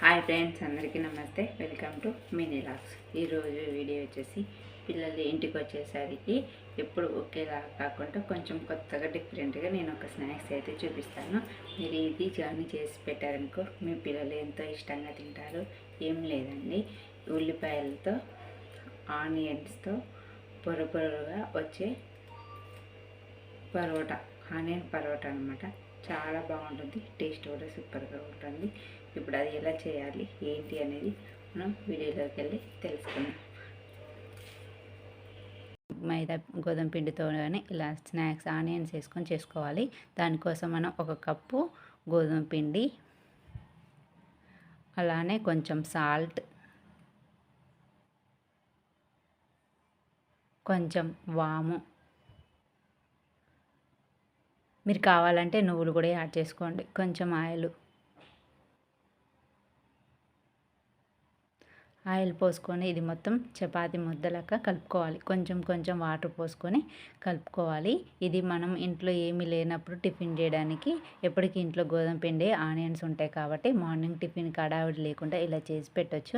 Hi friends అందరికీ నమస్తే. Welcome to mini lakhs ఈరోజు వీడియో వచ్చేసి పిల్లలు ఇంటికి వచ్చేసరికి ఎప్పుడు ఒకేలా కాకుండా కొంచెం కొత్తగా డిఫరెంట్గా నేను ఒక స్నాక్స్ అయితే చూపిస్తాను. మీరు ఇది కానీ చేసి పెట్టారనుకో మీ పిల్లలు ఎంతో ఇష్టంగా తింటారు. ఏం లేదండి. ఉల్లిపాయలతో ఆనియన్స్తో పొర పొరగా వచ్చే పరోటా ఆనియన్ పరోటా అనమాట చాలా బాగుంటుంది. టేస్ట్ కూడా సూపర్గా ఉంటుంది. ఇప్పుడు అది ఎలా చేయాలి? ఏంటి అనేది మనం వీడియోలోకి వెళ్ళి తెలుసుకుందాం. మైదా గోధుమ పిండితో కానీ ఇలా స్నాక్స్ ఆనియన్స్ వేసుకొని చేసుకోవాలి. దానికోసం మనం ఒక కప్పు గోధుమ పిండి అలానే కొంచెం సాల్ట్ కొంచెం వాము మీరు కావాలంటే నువ్వులు కూడా యాడ్ చేసుకోండి. కొంచెం ఆయిల్. ఆయిల్ పోసుకొని ఇది మొత్తం చపాతి ముద్దలక కలుపుకోవాలి. కొంచెం కొంచెం వాటర్ పోసుకొని కలుపుకోవాలి. ఇది మనం ఇంట్లో ఏమీ లేనప్పుడు టిఫిన్ చేయడానికి ఎప్పటికీ ఇంట్లో గోధుమ పిండి ఆనియన్స్ ఉంటాయి కాబట్టి మార్నింగ్ టిఫిన్ కడావిడి లేకుండా ఇలా చేసి పెట్టచ్చు.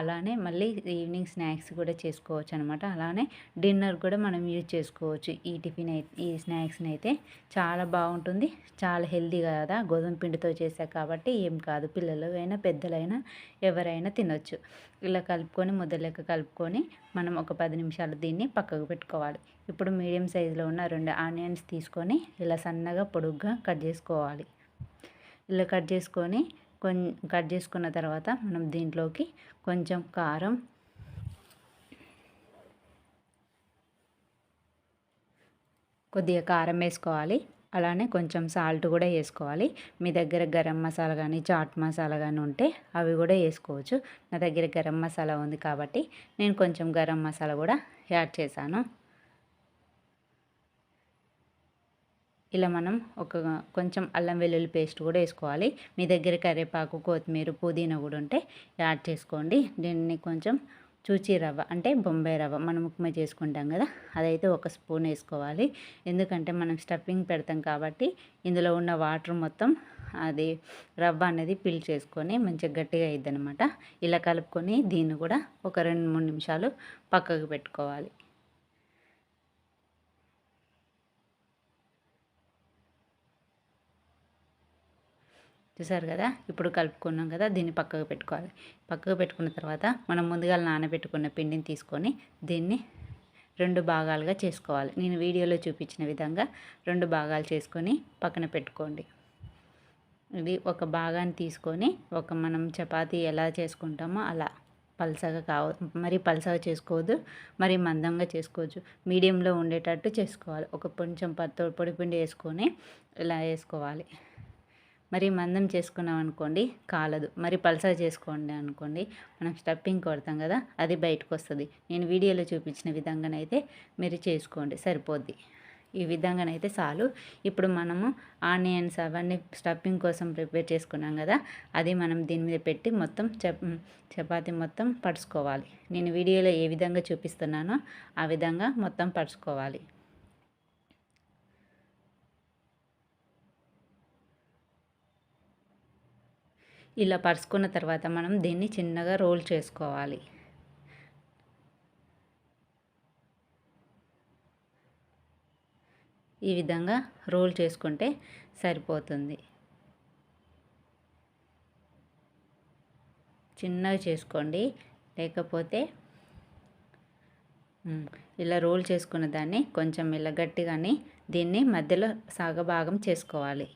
అలానే మళ్ళీ ఈవినింగ్ స్నాక్స్ కూడా చేసుకోవచ్చు అనమాట అలానే డిన్నర్ కూడా మనం యూజ్ చేసుకోవచ్చు. ఈ టిఫిన్ అయితే ఈ స్నాక్స్ని అయితే చాలా బాగుంటుంది. చాలా హెల్దీ కదా. గోధుమ పిండితో చేసా కాబట్టి ఏం కాదు. పిల్లలు అయినా పెద్దలైనా ఎవరైనా తినొచ్చు. ఇలా కలుపుకొని ముద్ద లెక్క కలుపుకొని మనం ఒక పది నిమిషాలు దీన్ని పక్కకు పెట్టుకోవాలి. ఇప్పుడు మీడియం సైజులో ఉన్న రెండు ఆనియన్స్ తీసుకొని ఇలా సన్నగా పొడుగ్గా కట్ చేసుకోవాలి. ఇలా కట్ చేసుకొని కొంచెం కట్ చేసుకున్న తర్వాత మనం దీంట్లోకి కొంచెం కారం కొద్దిగా కారం వేసుకోవాలి. అలానే కొంచెం సాల్ట్ కూడా వేసుకోవాలి. మీ దగ్గర గరం మసాలా కానీ చాట్ మసాలా కానీ ఉంటే అవి కూడా వేసుకోవచ్చు. నా దగ్గర గరం మసాలా ఉంది కాబట్టి నేను కొంచెం గరం మసాలా కూడా యాడ్ చేశాను. ఇలా మనం ఒక కొంచెం అల్లం వెల్లుల్లి పేస్ట్ కూడా వేసుకోవాలి. మీ దగ్గర కరివేపాకు కొత్తిమీర పుదీనా కూడా ఉంటే యాడ్ చేసుకోండి. దీన్ని కొంచెం చూచి రవ్వ అంటే బొంబాయి రవ్వ మనం ఉప్మా చేసుకుంటాం కదా అదైతే ఒక స్పూన్ వేసుకోవాలి. ఎందుకంటే మనం స్టఫింగ్ పెడతాం కాబట్టి ఇందులో ఉన్న వాటర్ మొత్తం అది రవ్వ అనేది పిల్ చేసుకొని మంచిగా గట్టిగా అయిద్ది ఇలా కలుపుకొని దీన్ని కూడా ఒక రెండు మూడు నిమిషాలు పక్కకు పెట్టుకోవాలి. చూసారు కదా? ఇప్పుడు కలుపుకున్నాం కదా దీన్ని పక్కకు పెట్టుకోవాలి. పక్కకు పెట్టుకున్న తర్వాత మనం ముందుగా నానబెట్టుకున్న పిండిని తీసుకొని దీన్ని రెండు భాగాలుగా చేసుకోవాలి. నేను వీడియోలో చూపించిన విధంగా రెండు భాగాలు చేసుకొని పక్కన పెట్టుకోండి. ఇది ఒక భాగాన్ని తీసుకొని ఒక మనం చపాతీ ఎలా చేసుకుంటామో అలా. పలసగా కావ మరి పలసగా చేసుకోవద్దు మరి మందంగా చేసుకోవచ్చు. మీడియంలో ఉండేటట్టు చేసుకోవాలి. ఒక కొంచెం పొడి పిండి వేసుకొని ఇలా వేసుకోవాలి. మరి మందం చేసుకున్నాం అనుకోండి కాలదు. మరి పల్సా చేసుకోండి అనుకోండి మనం స్టఫింగ్ కొడతాం కదా అది బయటకు వస్తుంది. నేను వీడియోలో చూపించిన విధంగానైతే మీరు చేసుకోండి సరిపోద్ది. ఈ విధంగానైతే చాలు. ఇప్పుడు మనము ఆనియన్స్ అవన్నీ స్టఫింగ్ కోసం ప్రిపేర్ చేసుకున్నాం కదా అది మనం దీని మీద పెట్టి మొత్తం చపాతి మొత్తం పడుచుకోవాలి నేను వీడియోలో ఏ విధంగా చూపిస్తున్నానో ఆ విధంగా మొత్తం పడుచుకోవాలి ఇలా పరుచుకున్న తర్వాత మనం దీన్ని చిన్నగా రోల్ చేసుకోవాలి. ఈ విధంగా రోల్ చేసుకుంటే సరిపోతుంది. చిన్నగా చేసుకోండి. లేకపోతే ఇలా రోల్ చేసుకున్న దాన్ని కొంచెం ఇలా గట్టిగాని దీన్ని మధ్యలో సగభాగం చేసుకోవాలి.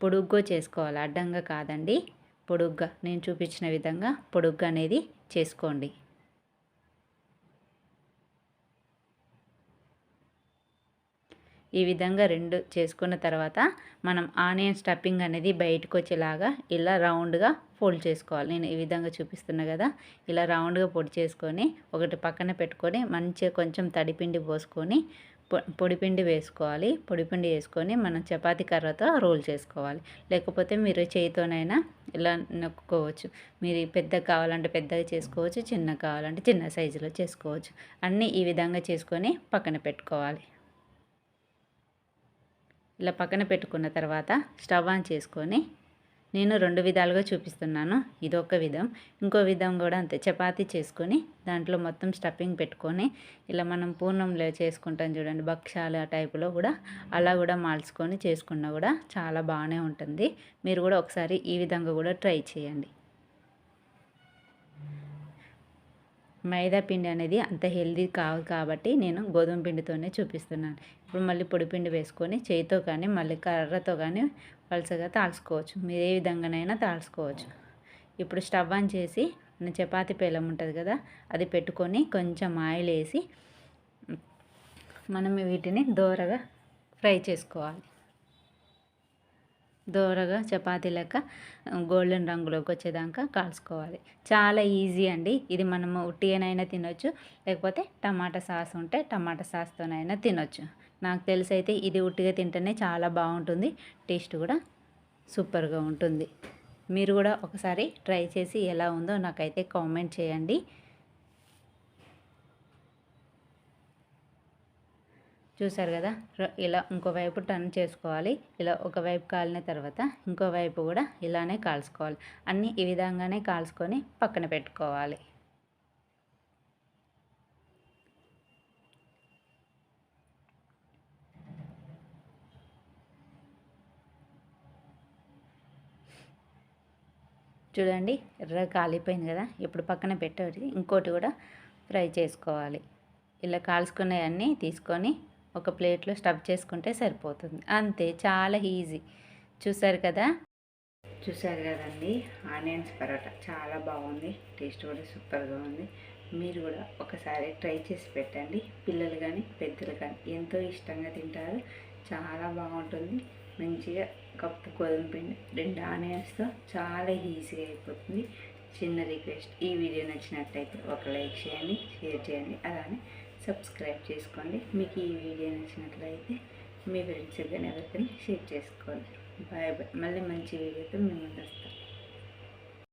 పొడుగ్గా చేసుకోవాలి. అడ్డంగా కాదండి. పొడుగ్గా. నేను చూపించిన విధంగా పొడుగ్గా అనేది చేసుకోండి. ఈ విధంగా రెండు చేసుకున్న తర్వాత మనం ఆనియన్ స్టఫింగ్ అనేది బయటకు వచ్చేలాగా ఇలా రౌండ్గా ఫోల్డ్ చేసుకోవాలి. నేను ఈ విధంగా చూపిస్తున్నా కదా. ఇలా రౌండ్గా పొడి చేసుకొని ఒకటి పక్కన పెట్టుకొని మంచిగా కొంచెం తడిపిండి పోసుకొని పొడిపిండి వేసుకోవాలి. పొడిపిండి వేసుకొని మనం చపాతీ కర్రతో రోల్ చేసుకోవాలి. లేకపోతే మీరు చేయితోనైనా ఇలా నొక్కుకోవచ్చు. మీరు పెద్దగా కావాలంటే పెద్దగా చేసుకోవచ్చు చిన్నగా కావాలంటే చిన్న సైజులో చేసుకోవచ్చు. అన్నీ ఈ విధంగా చేసుకొని పక్కన పెట్టుకోవాలి. ఇలా పక్కన పెట్టుకున్న తర్వాత స్టవ్ ఆన్ చేసుకొని నేను రెండు విధాలుగా చూపిస్తున్నాను. ఇదొక విధం. ఇంకో విధం కూడా అంతే. చపాతీ చేసుకొని దాంట్లో మొత్తం స్టఫింగ్ పెట్టుకొని ఇలా మనం పూర్ణంలో చేసుకుంటాం చూడండి. భక్షాల టైపులో కూడా అలా కూడా మాల్చుకొని చేసుకున్నా కూడా చాలా బాగానే ఉంటుంది. మీరు కూడా ఒకసారి ఈ విధంగా కూడా ట్రై చేయండి. మైదా పిండి అనేది అంత హెల్దీ కాదు కాబట్టి నేను గోధుమ పిండితోనే చూపిస్తున్నాను. ఇప్పుడు మళ్ళీ పొడి పిండి వేసుకొని చేయితో కానీ మళ్ళీ కర్రతో కానీ వలసగా తాల్చుకోవచ్చు. మీరు ఏ విధంగానైనా తాల్చుకోవచ్చు. ఇప్పుడు స్టవ్ ఆన్ చేసి చపాతి పేలం ఉంటుంది కదా అది పెట్టుకొని కొంచెం ఆయిల్ వేసి మనం వీటిని దోరగా ఫ్రై చేసుకోవాలి. దోరగా చపాతీ లెక్క గోల్డెన్ రంగులోకి వచ్చేదాకా కాల్చుకోవాలి. చాలా ఈజీ అండి. ఇది మనము ఉట్టిగానైనా తినొచ్చు. లేకపోతే టమాటా సాస్ ఉంటే టమాటా సాస్తోనైనా తినొచ్చు. నాకు తెలిసి అయితే ఇది ఉట్టిగా తింటేనే చాలా బాగుంటుంది. టేస్ట్ కూడా సూపర్గా ఉంటుంది. మీరు కూడా ఒకసారి ట్రై చేసి ఎలా ఉందో నాకైతే కామెంట్ చేయండి. చూసారు కదా? ఇలా ఇంకోవైపు టర్న్ చేసుకోవాలి. ఇలా ఒకవైపు కాలిన తర్వాత ఇంకో వైపు కూడా ఇలానే కాల్చుకోవాలి. అన్నీ ఈ విధంగానే కాల్చుకొని పక్కన పెట్టుకోవాలి. చూడండి ఎర్ర కాలిపోయింది కదా? ఇప్పుడు పక్కన పెట్టేది ఇంకోటి కూడా ఫ్రై చేసుకోవాలి. ఇలా కాల్చుకునేవన్నీ తీసుకొని ఒక ప్లేట్లో స్టఫ్ చేసుకుంటే సరిపోతుంది. అంతే చాలా ఈజీ. చూసారు కదా? చూసారు కదండి? ఆనియన్స్ పరోటా చాలా బాగుంది. టేస్ట్ కూడా సూపర్గా ఉంది. మీరు కూడా ఒకసారి ట్రై చేసి పెట్టండి. పిల్లలు కానీ పెద్దలు కానీ ఎంతో ఇష్టంగా తింటారు. చాలా బాగుంటుంది. మంచిగా కప్పు గోధుమ పిండి రెండు ఆనియన్స్తో చాలా ఈజీగా అయిపోతుంది. చిన్న రిక్వెస్ట్ ఈ వీడియో నచ్చినట్లయితే ఒక లైక్ చేయండి షేర్ చేయండి అలానే సబ్స్క్రైబ్ చేసుకోండి. మీకు ఈ వీడియో నచ్చినట్లయితే మీ ఫ్రెండ్స్ కానీ ఎవరికైనా షేర్ చేసుకోండి. బాయ్ బాయ్ మళ్ళీ మంచి వీడియోతో మేము వస్తాం